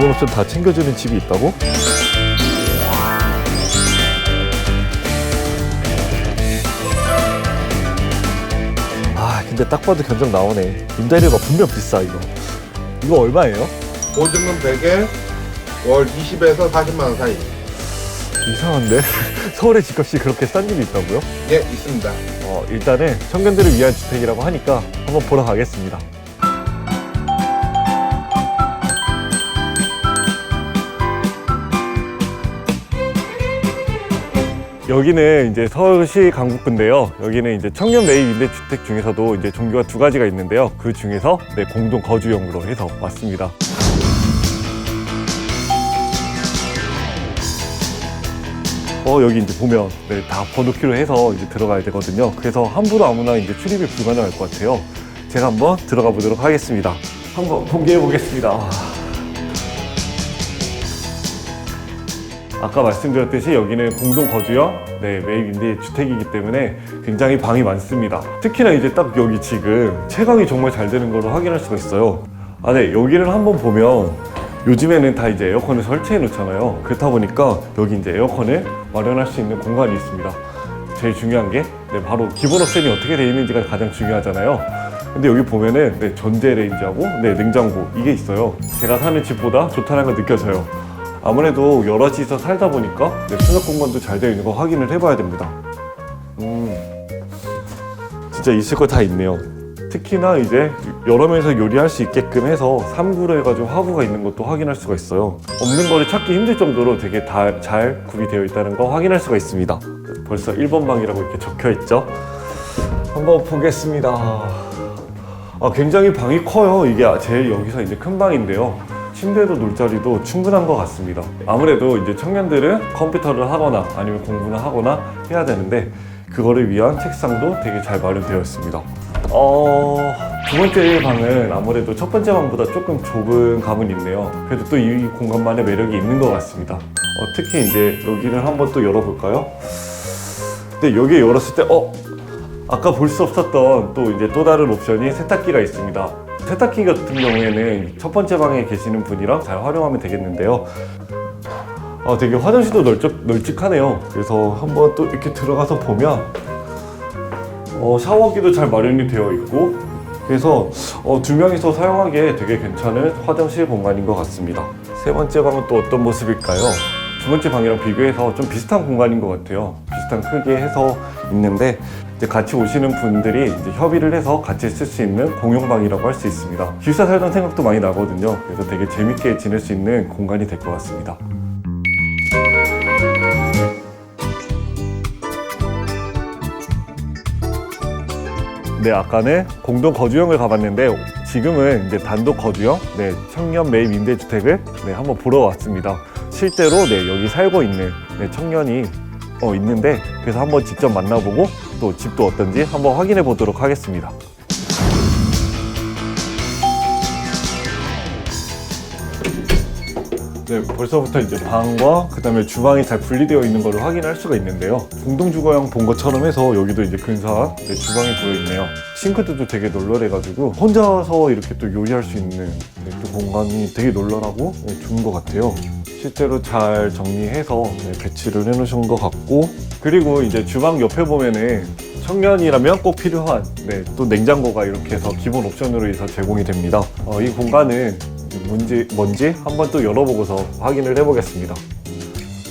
기본 옵션 다 챙겨주는 집이 있다고? 아 근데 딱 봐도 견적 나오네 임대료가 분명 비싸 이거 이거 얼마예요? 보증금 100에 월 20에서 40만 원 사이. 이상한데? 서울의 집값이 그렇게 싼 집이 있다고요? 예, 있습니다. 어, 일단은 청년들을 위한 주택이라고 하니까 한번 보러 가겠습니다. 여기는 이제 서울시 강북구인데요. 여기는 이제 청년 매입 임대 주택 중에서도 이제 종류가 두 가지가 있는데요. 그 중에서 네, 공동 거주용으로 해서 왔습니다. 어 여기 이제 보면 네, 다 번호키로 해서 이제 들어가야 되거든요. 그래서 함부로 아무나 이제 출입이 불가능할 것 같아요. 제가 한번 들어가 보도록 하겠습니다. 한번 공개해 보겠습니다. 아까 말씀드렸듯이 여기는 공동 거주형 네, 매입 임대 주택이기 때문에 굉장히 방이 많습니다. 특히나 이제 딱 여기 지금 채광이 정말 잘 되는 걸로 확인할 수가 있어요. 아, 네, 여기를 한번 보면 요즘에는 다 이제 에어컨을 설치해 놓잖아요. 그렇다 보니까 여기 이제 에어컨을 마련할 수 있는 공간이 있습니다. 제일 중요한 게 네, 바로 기본 옵션이 어떻게 되어 있는지가 가장 중요하잖아요. 근데 여기 보면은 네, 전자레인지하고 네, 냉장고 이게 있어요. 제가 사는 집보다 좋다는 걸 느껴져요. 아무래도 여럿이서 살다 보니까 네, 수납 공간도 잘 되어 있는 거 확인을 해봐야 됩니다. 음, 진짜 있을 거 다 있네요. 특히나 이제 여러 명이서 요리할 수 있게끔 해서 3구로 해가지고 화구가 있는 것도 확인할 수가 있어요. 없는 거를 찾기 힘들 정도로 되게 다 잘 구비되어 있다는 거 확인할 수가 있습니다. 벌써 1번 방이라고 이렇게 적혀 있죠. 한번 보겠습니다. 아, 굉장히 방이 커요. 이게 제일 여기서 이제 큰 방인데요. 침대도 놀 자리도 충분한 것 같습니다. 아무래도 이제 청년들은 컴퓨터를 하거나 아니면 공부를 하거나 해야 되는데 그거를 위한 책상도 되게 잘 마련되어 있습니다. 어, 두 번째 방은 아무래도 첫 번째 방보다 조금 좁은 감은 있네요. 그래도 또 이 공간만의 매력이 있는 것 같습니다. 어, 특히 이제 여기를 한번 또 열어볼까요? 근데 여기 열었을 때, 어? 아까 볼 수 없었던 또 이제 또 다른 옵션이 세탁기가 있습니다. 세탁기 같은 경우에는 첫 번째 방에 계시는 분이랑 잘 활용하면 되겠는데요. 아, 되게 화장실도 널찍, 널찍하네요. 그래서 한번 또 이렇게 들어가서 보면 어, 샤워기도 잘 마련이 되어 있고 그래서 어, 두 명이서 사용하기에 되게 괜찮은 화장실 공간인 것 같습니다. 세 번째 방은 또 어떤 모습일까요? 두 번째 방이랑 비교해서 좀 비슷한 공간인 것 같아요. 비슷한 크기에 해서 있는데 이제 같이 오시는 분들이 이제 협의를 해서 같이 쓸 수 있는 공용방이라고 할 수 있습니다. 기숙사 살던 생각도 많이 나거든요. 그래서 되게 재밌게 지낼 수 있는 공간이 될 것 같습니다. 네, 아까는 공동 거주형을 가봤는데 지금은 이제 단독 거주형, 네, 청년 매입 임대주택을 네, 한번 보러 왔습니다. 실제로 네, 여기 살고 있는 네, 청년이 어, 있는데 그래서 한번 직접 만나보고 또 집도 어떤지 한번 확인해 보도록 하겠습니다. 네, 벌써부터 이제 방과 그다음에 주방이 잘 분리되어 있는 것을 확인할 수가 있는데요. 공동 주거형 본 것처럼 해서 여기도 이제 근사한 네, 주방이 보여 있네요. 싱크대도 되게 널널해가지고 혼자서 이렇게 또 요리할 수 있는 네, 또 공간이 되게 널널하고 네, 좋은 것 같아요. 실제로 잘 정리해서 네, 배치를 해놓으신 것 같고 그리고 이제 주방 옆에 보면은 청년이라면 꼭 필요한 네, 또 냉장고가 이렇게 해서 기본 옵션으로 해서 제공이 됩니다. 어, 이 공간은 뭔지, 뭔지 한번 또 열어보고서 확인을 해보겠습니다.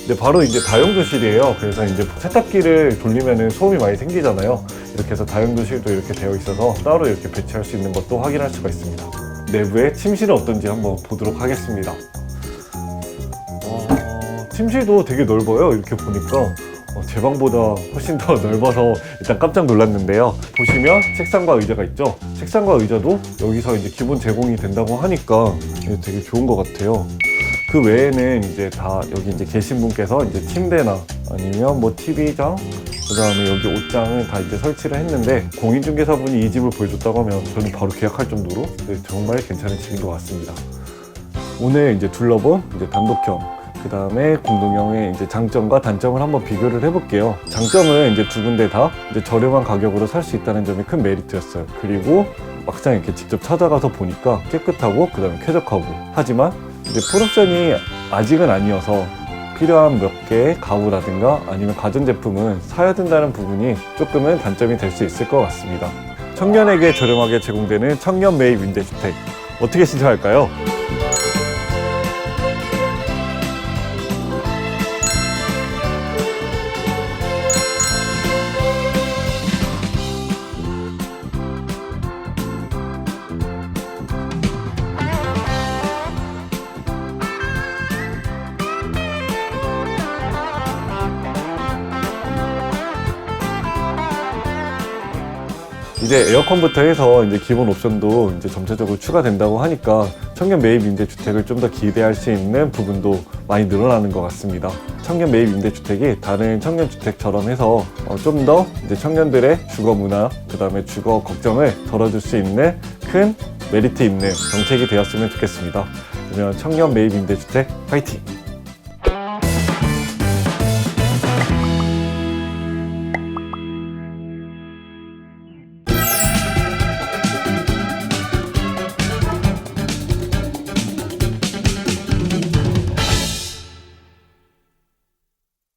네, 바로 이제 다용도실이에요. 그래서 이제 세탁기를 돌리면 소음이 많이 생기잖아요. 이렇게 해서 다용도실도 이렇게 되어 있어서 따로 이렇게 배치할 수 있는 것도 확인할 수가 있습니다. 내부의 침실은 어떤지 한번 보도록 하겠습니다. 어, 침실도 되게 넓어요. 이렇게 보니까. 어, 제 방보다 훨씬 더 넓어서 일단 깜짝 놀랐는데요. 보시면 책상과 의자가 있죠. 책상과 의자도 여기서 이제 기본 제공이 된다고 하니까 되게 좋은 것 같아요. 그 외에는 이제 다 여기 이제 계신 분께서 이제 침대나 아니면 뭐 TV장 그다음에 여기 옷장은 다 이제 설치를 했는데 공인중개사분이 이 집을 보여줬다고 하면 저는 바로 계약할 정도로 네, 정말 괜찮은 집인 것 같습니다. 오늘 이제 둘러본 이제 단독형 그 다음에 공동형의 이제 장점과 단점을 한번 비교를 해볼게요. 장점은 이제 두 군데 다 이제 저렴한 가격으로 살 수 있다는 점이 큰 메리트였어요. 그리고 막상 이렇게 직접 찾아가서 보니까 깨끗하고 그 다음에 쾌적하고 하지만 이제 풀옵션이 아직은 아니어서 필요한 몇 개의 가구라든가 아니면 가전제품은 사야 된다는 부분이 조금은 단점이 될 수 있을 것 같습니다. 청년에게 저렴하게 제공되는 청년 매입 임대주택 어떻게 신청할까요? 이제 에어컨부터 해서 이제 기본 옵션도 이제 점차적으로 추가된다고 하니까 청년 매입 임대 주택을 좀 더 기대할 수 있는 부분도 많이 늘어나는 것 같습니다. 청년 매입 임대 주택이 다른 청년 주택처럼 해서 어, 좀더 이제 청년들의 주거 문화, 그 다음에 주거 걱정을 덜어줄 수 있는 큰 메리트 있는 정책이 되었으면 좋겠습니다. 그러면 청년 매입 임대 주택 파이팅!